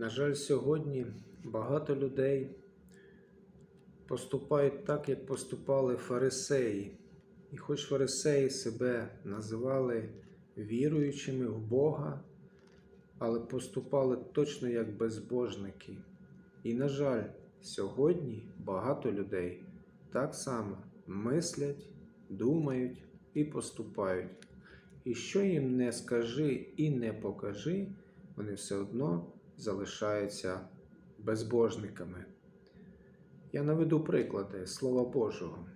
На жаль, сьогодні багато людей поступають так, як поступали фарисеї. І хоч фарисеї себе називали віруючими в Бога, але поступали точно як безбожники. І, на жаль, сьогодні багато людей так само мислять, думають і поступають. І що їм не скажи і не покажи, вони все одно залишаються безбожниками. Я наведу приклади Слова Божого.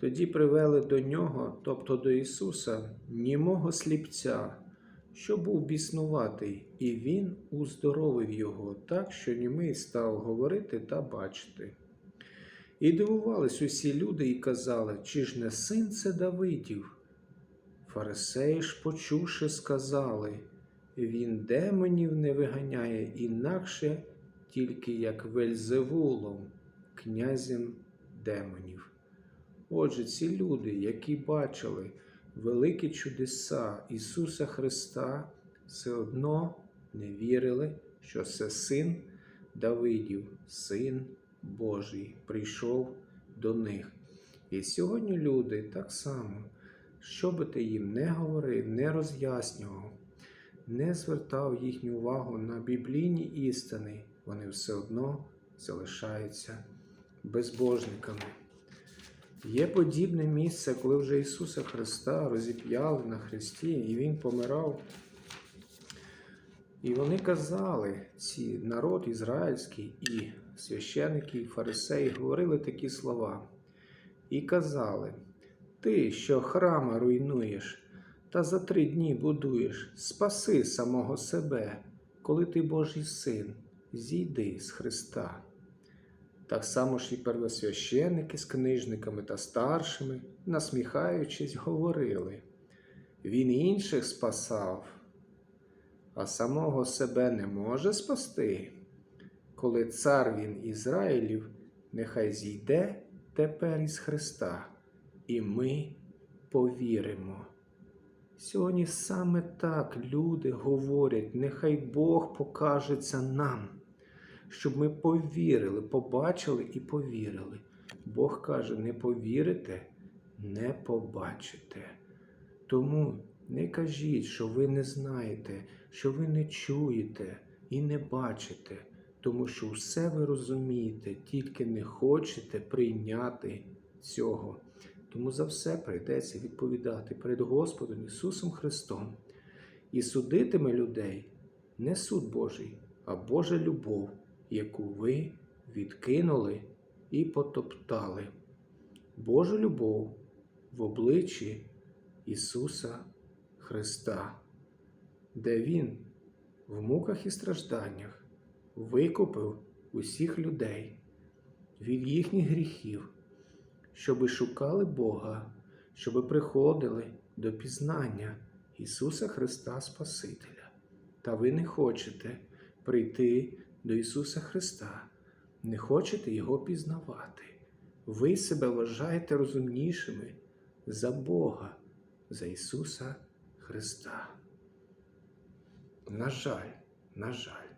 Тоді привели до нього, тобто до Ісуса, німого сліпця, що був біснуватий, і Він уздоровив його так, що німий став говорити та бачити. І дивувались усі люди і казали, чи ж не син це Давидів? Фарисеї ж, почувши, сказали, він демонів не виганяє інакше, тільки як Вельзевулом, князем демонів. Отже, ці люди, які бачили великі чудеса Ісуса Христа, все одно не вірили, що це син Давидів, син Божий, прийшов до них. І сьогодні люди так само, що би ти їм не говорив, не роз'яснював, не звертав їхню увагу на біблійні істини, вони все одно залишаються безбожниками. Є подібне місце, коли вже Ісуса Христа розіп'яли на Христі, і Він помирав. І вони казали, ці народ ізраїльський і священики, і фарисеї говорили такі слова. І казали: Ти, що храма руйнуєш, та за три дні будуєш, спаси самого себе, коли ти Божий син, зійди з Христа. Так само ж і первосвященники з книжниками та старшими, насміхаючись, говорили. Він інших спасав, а самого себе не може спасти. Коли цар він Ізраїлів, нехай зійде тепер із Христа, і ми повіримо. Сьогодні саме так люди говорять, нехай Бог покажеться нам щоб ми повірили, побачили і повірили. Бог каже: не повірите, не побачите. Тому не кажіть, що ви не знаєте, що ви не чуєте і не бачите, тому що все ви розумієте, тільки не хочете прийняти цього. Тому за все прийдеться відповідати перед Господом Ісусом Христом. І судитиме людей не суд Божий, а Божа любов яку ви відкинули і потоптали. Божу любов в обличчі Ісуса Христа, де Він в муках і стражданнях викупив усіх людей від їхніх гріхів, щоби шукали Бога, щоби приходили до пізнання Ісуса Христа Спасителя. Та ви не хочете прийти до Ісуса Христа, не хочете Його пізнавати. Ви себе вважаєте розумнішими за Бога, за Ісуса Христа. На жаль, на жаль.